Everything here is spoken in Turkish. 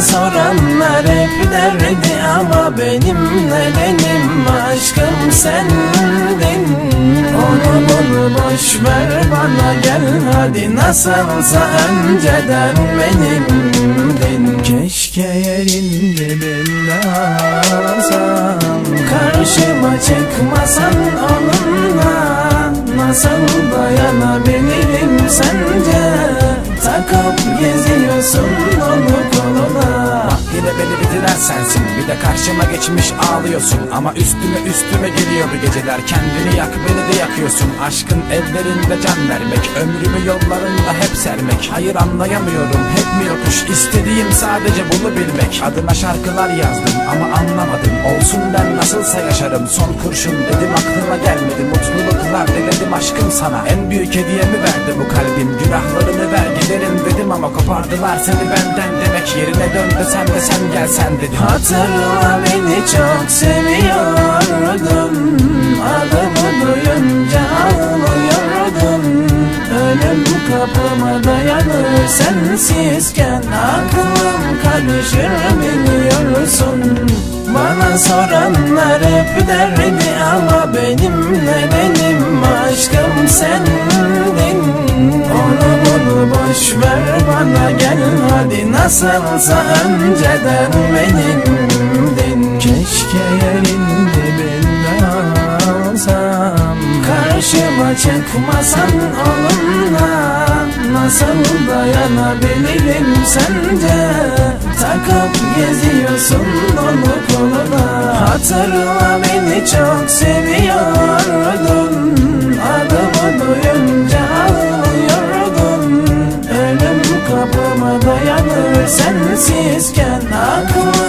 Soranlar hep derdi ama benim aşkım sendin. Onu bunu boş ver bana gel hadi. Nasılsa önceden benimdin. Keşke yerinde belli olsam Karşıma çıkmasan onunla Nasıl dayanabilirim sence? Takıp geziyorsun Yine beni bitiren sensin. Bir de karşıma geçmiş ağlıyorsun. Ama üstüme üstüme geliyor bu geceler. Kendini yak beni de yakıyorsun. Aşkın ellerinde can vermek Ömrümü yollarında hep sermek. Hayır anlayamıyorum. Hep mi yokuş? İstediğim sadece bunu bilmek. Adına şarkılar yazdım ama anlamadım. Olsun ben nasılsa yaşarım. Son kurşun dedim aklıma gelmedi. Mutluluklar diledim aşkım sana. En büyük hediyemi verdi bu kalbim. Günahlarını ver giderim dedim ama Kopardılar seni benden demek Yerine dön desem de sen gelsen dedim Hatırla beni çok seviyordun. Adımı duyunca ağlıyordun. Ölüm kapıma dayanır sensizken Aklım karışır biliyorsun. Bana soranlar hep derdi ama benimle benim aşkım Onu ver bana gel hadi nasılsa önceden benimdin Keşke yerinde belli olsam Karşıma çıkmasan onunla. Nasıl dayanabilirim sence? Takıp geziyorsun onu koluna. Hatırla beni çok seviyordun Misken akıl